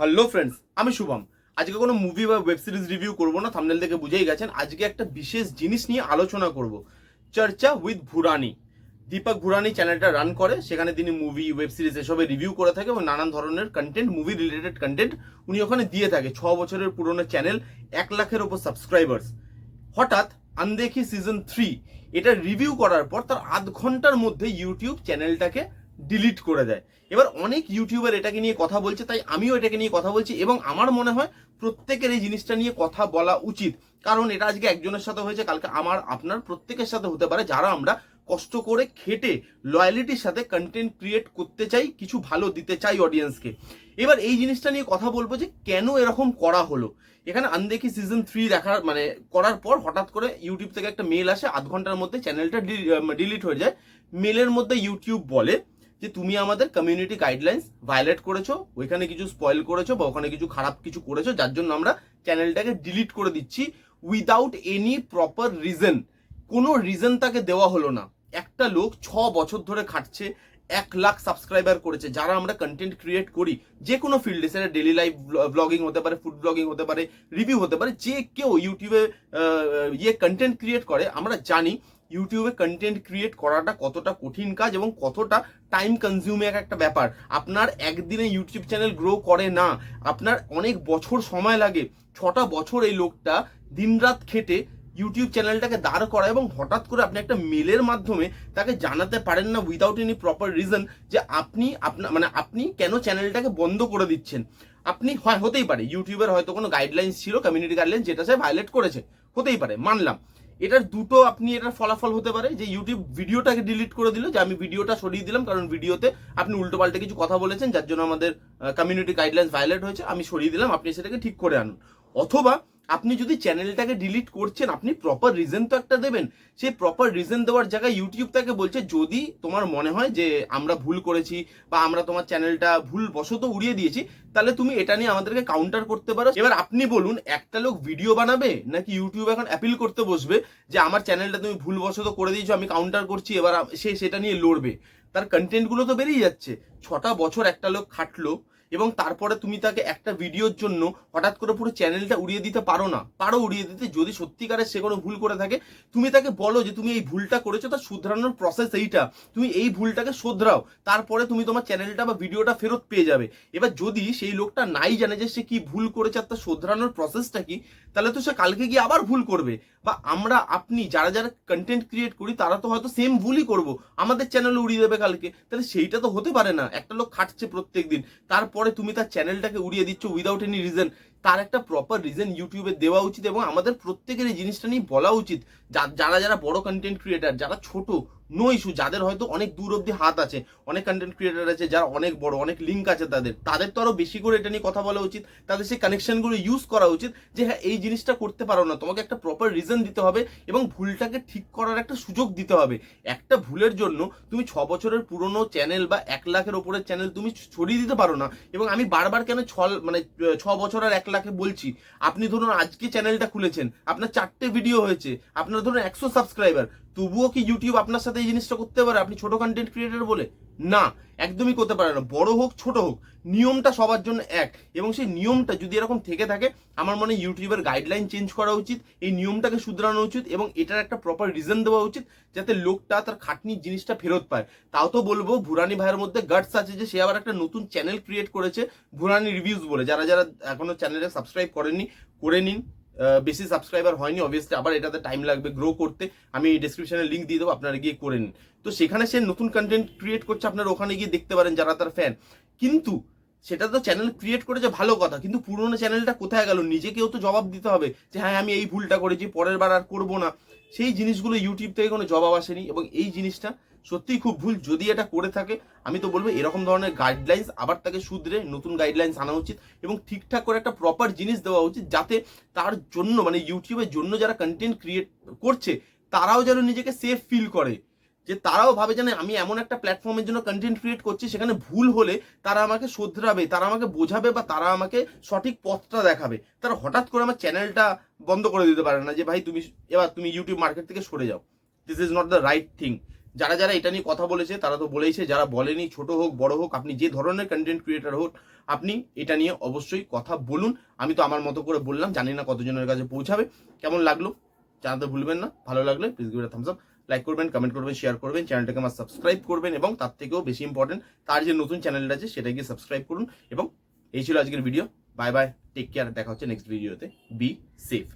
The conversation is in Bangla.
হ্যালো ফ্রেন্ডস আমি শুভম। আজকে কোনো মুভি বা ওয়েব সিরিজ রিভিউ করব না থামনেল থেকে বুঝেই গেছেন, আজকে একটা বিশেষ জিনিস নিয়ে আলোচনা করব। চর্চা উইথ ভুরানি দীপক ভুরানি চ্যানেলটা রান করে, সেখানে তিনি মুভি ওয়েব সিরিজ এসবে রিভিউ করে থাকে এবং নানান ধরনের কন্টেন্ট মুভি রিলেটেড কন্টেন্ট উনি ওখানে দিয়ে থাকে। ছ বছরের পুরনো চ্যানেল এক লাখের ওপর সাবস্ক্রাইবার্স হঠাৎ আনদেখি সিজন থ্রি এটা রিভিউ করার পর তার আধ ঘণ্টার মধ্যে ইউটিউব চ্যানেলটাকে ডিলিট করে দেয়। এবার অনেক ইউটিউবার এটাকে নিয়ে কথা বলছে, তাই আমিও এটাকে নিয়ে কথা বলছি এবং আমার মনে হয় প্রত্যেকের এই জিনিসটা নিয়ে কথা বলা উচিত। কারণ এটা আজকে একজনের সাথে হয়েছে, কালকে আমার, আপনার প্রত্যেকের সাথে হতে পারে, যারা আমরা কষ্ট করে খেটে লয়ালিটির সাথে কন্টেন্ট ক্রিয়েট করতে চাই, কিছু ভালো দিতে চাই অডিয়েন্সকে এবার এই জিনিসটা নিয়ে কথা বলব যে কেন এরকম করা হলো। এখানে আনদেখি সিজন থ্রি দেখার মানে করার পর হঠাৎ করে ইউটিউব থেকে একটা মেল আসে, আধ ঘণ্টার মধ্যে চ্যানেলটা ডিলিট হয়ে যায়। মেলের মধ্যে ইউটিউব বলে যে তুমি আমাদের কমিউনিটি গাইডলাইন্স ভায়োলেট করেছ, ওইখানে কিছু স্পয়েল করেছ বা ওখানে কিছু খারাপ কিছু করেছ, যার জন্য আমরা চ্যানেলটাকে ডিলিট করে দিচ্ছি উইদাউট এনি প্রপার রিজন কোনো রিজন তাকে দেওয়া হলো না। একটা লোক ছ বছর ধরে খাটছে, এক লাখ সাবস্ক্রাইবার করেছে, যারা আমরা কন্টেন্ট ক্রিয়েট করি। যে কোনো ফিল্ডে সেটা ডেলি লাইফ ব্লগিং হতে পারে ফুড ব্লগিং হতে পারে রিভিউ হতে পারে, যে কেউ ইউটিউবে ইয়ে কন্টেন্ট ক্রিয়েট করে, আমরা জানি ইউটিউবে কন্টেন্ট ক্রিয়েট করাটা কতটা কঠিন কাজ এবং কতটা টাইম কনজিউমিং একটা ব্যাপার। আপনার একদিনে ইউটিউব চ্যানেল গ্রো করে না। আপনার অনেক বছর সময় লাগে। ছটা বছর এই লোকটা দিনরাত খেটে ইউটিউব চ্যানেলটাকে দাঁড় করা এবং হঠাৎ করে আপনি একটা মেলের মাধ্যমে তাকে জানাতে পারেন না উইদাউট এনি প্রপার রিজন যে আপনি আপনার মানে আপনি কেন চ্যানেলটাকে বন্ধ করে দিচ্ছেন। আপনি হয়, হতেই পারে। ইউটিউবের হয়তো কোনো গাইডলাইন্স ছিল কমিউনিটি গাইডলাইন যেটা সে ভায়োলেট করেছে। হতেই পারে, মানলাম। এটার দুটো আপনি এটার ফলাফল হতে পারে যে ইউটিউব ভিডিওটাকে ডিলিট করে দিল, যে আমি ভিডিওটা সরিয়ে দিলাম, কারণ ভিডিওতে আপনি উল্টোপাল্টে কিছু কথা বলেছেন, যার জন্য আমাদের কমিউনিটি গাইডলাইন্স ভায়োলেট হয়েছে, আমি সরিয়ে দিলাম, আপনি সেটাকে ঠিক করে আনুন। অথবা আপনি যদি চ্যানেলটাকে ডিলিট করছেন, আপনি প্রপার রিজন তো একটা দেবেন। সেই প্রপার রিজন দেওয়ার জায়গায় ইউটিউব তাকে বলছে, যদি তোমার মনে হয় যে আমরা ভুল করেছি বা আমরা তোমার চ্যানেলটা ভুল বশত উড়িয়ে দিয়েছি, তাহলে তুমি এটা নিয়ে আমাদেরকে কাউন্টার করতে পারো। এবার আপনি বলুন, একটা লোক ভিডিও বানাবে নাকি ইউটিউব এখন অ্যাপিল করতে বসবে যে, আমার চ্যানেলটা তুমি ভুলবশত করে দিয়েছ, আমি কাউন্টার করছি, এবার সে সেটা নিয়ে লড়বে। তার কন্টেন্টগুলো তো বেরিয়ে যাচ্ছে। ছটা বছর একটা লোক খাটলো এবং তারপরে তুমি তাকে একটা ভিডিওর জন্য হঠাৎ করে পুরো চ্যানেলটা উড়িয়ে দিতে পারো না, পারো উড়িয়ে দিতে যদি সত্যিকারের সে কোনো ভুল করে থাকে। তুমি তাকে বলো যে তুমি এই ভুলটা করেছ তার শুধরানোর প্রসেস এইটা। তুমি এই ভুলটাকে শোধরাও, তারপরে তুমি তোমার চ্যানেলটা বা ভিডিওটা ফেরত পেয়ে যাবে। এবার যদি সেই লোকটা নাই জানে যে সে কি ভুল করেছে আর তার শোধরানোর প্রসেসটা কি, তাহলে তো সে কালকে গিয়ে আবার ভুল করবে। বা আমরা আপনি যারা যারা কন্টেন্ট ক্রিয়েট করি, তারা তো হয়তো সেম ভুলই করব। আমাদের চ্যানেল উড়িয়ে দেবে কালকে। তাহলে সেইটা তো হতে পারে না। একটা লোক খাটছে প্রত্যেক দিন। তারপরে তুমি তার চ্যানেলটাকে উড়িয়ে দিচ্ছ উইদাউট এনি রিজন তার একটা প্রপার রিজন ইউটিউবে দেওয়া উচিত এবং আমাদের প্রত্যেকের এই জিনিসটা নিয়ে বলা উচিত। যারা যারা বড় কন্টেন্ট ক্রিয়েটার যারা ছোট নো ইস্যু যাদের হয়তো অনেক দূর অব্দি হাত আছে, অনেক কন্টেন্ট ক্রিয়েটার আছে, যারা অনেক বড়, অনেক লিঙ্ক আছে তাদের তাদের তো আরও বেশি করে এটা নিয়ে কথা বলা উচিত, তাদের সেই কানেকশনগুলো ইউজ করা উচিত যে হ্যাঁ এই জিনিসটা করতে পারো না, তোমাকে একটা প্রপার রিজন দিতে হবে এবং ভুলটাকে ঠিক করার একটা সুযোগ দিতে হবে। একটা ভুলের জন্য তুমি ছ বছরের পুরনো চ্যানেল বা এক লাখের ওপরের চ্যানেল তুমি ছড়িয়ে দিতে পারো না এবং আমি বারবার কেন ছ মানে ছ বছর আর এক লাখে বলছি, আপনি ধরুন আজকে চ্যানেলটা খুলেছেন, আপনার চারটে ভিডিও হয়েছে, আপনার ধরুন একশো সাবস্ক্রাইবার তবুও কি ইউটিউব আপনার সাথে এই জিনিসটা করতে পারে? আপনি ছোট কন্টেন্ট ক্রিয়েটার বলে? না, একদমই করতে পারে না। বড় হোক, ছোট হোক, নিয়মটা সবার জন্য এক। এবং সেই নিয়মটা যদি এরকম থেকে থাকে, আমার মনে ইউটিউবের গাইডলাইন চেঞ্জ করা উচিত, এই নিয়মটাকে শুধরানো উচিত, এবং এটার একটা প্রপার রিজন দেওয়া উচিত, যাতে লোকটা তার খাটনির জিনিসটা ফেরত পায়। তাও তো বলব, ভুরানি ভাইয়ের মধ্যে গার্ডস আছে যে, সে আবার একটা নতুন চ্যানেল ক্রিয়েট করেছে, ভুরানি রিভিউজ বলে। যারা যারা এখনও চ্যানেলে সাবস্ক্রাইব করেননি, করে নিন। বেশি সাবস্ক্রাইবার হয়নি অবভিয়াসলি আবার এটাতে টাইম লাগবে গ্রো করতে। আমি ডিসক্রিপশনে লিঙ্ক দিয়ে দেবো, আপনারা গিয়ে করে নিন। তো সেখানে সে নতুন কন্টেন্ট ক্রিয়েট করছে, আপনারা ওখানে গিয়ে দেখতে পারেন যারা তার ফ্যান কিন্তু সেটা তো চ্যানেল ক্রিয়েট করেছে ভালো কথা, কিন্তু পুরোনো চ্যানেলটা কোথায় গেল? নিজেকেও তো জবাব দিতে হবে যে হ্যাঁ আমি এই ভুলটা করেছি, পরের বার আর করব না। সেই জিনিসগুলো ইউটিউব থেকে কোনো জবাব আসেনি এবং এই জিনিসটা সত্যিই খুব ভুল। যদি এটা করে থাকে, আমি তো বলব এরকম ধরনের গাইডলাইন্স আবার তাকে শুধরে নতুন গাইডলাইন্স আনা উচিত এবং ঠিকঠাক করে একটা প্রপার জিনিস দেওয়া উচিত যাতে তার জন্য মানে ইউটিউবের জন্য যারা কন্টেন্ট ক্রিয়েট করছে, তারাও যেন নিজেকে সেফ ফিল করে। যে তারাও ভাবে জানে আমি এমন একটা প্ল্যাটফর্মের জন্য কন্টেন্ট ক্রিয়েট করছি, সেখানে ভুল হলে তারা আমাকে শোধরাবে, তারা আমাকে বোঝাবে বা তারা আমাকে সঠিক পথটা দেখাবে। তারা হঠাৎ করে আমার চ্যানেলটা বন্ধ করে দিতে পারে না যে, ভাই, তুমি এবার তুমি ইউটিউব মার্কেট থেকে সরে যাও। This is not the right thing যারা যারা এটা নিয়ে কথা বলেছে, তারা তো বলেইছে, যারা বলেনি, ছোট হোক, বড় হোক, আপনি যে ধরনের কন্টেন্ট ক্রিয়েটার হোক, আপনি এটা নিয়ে অবশ্যই কথা বলুন। আমি তো আমার মতো করে বললাম, জানি না কতজনের কাছে পৌঁছাবে। কেমন লাগল? জানাতে ভুলবেন না। ভালো লাগলে please give thumbs up like করবেন কমেন্ট করবেন শেয়ার করবেন চ্যানেলটাকে আমার সাবস্ক্রাইব করবেন এবং তার থেকেও বেশি ইম্পর্টেন্ট তার যে নতুন চ্যানেলটা আছে, সেটা গিয়ে সাবস্ক্রাইব করুন এবং এই ছিল আজকের video bye bye take care দেখা হচ্ছে নেক্সট ভিডিওতে বি সেফ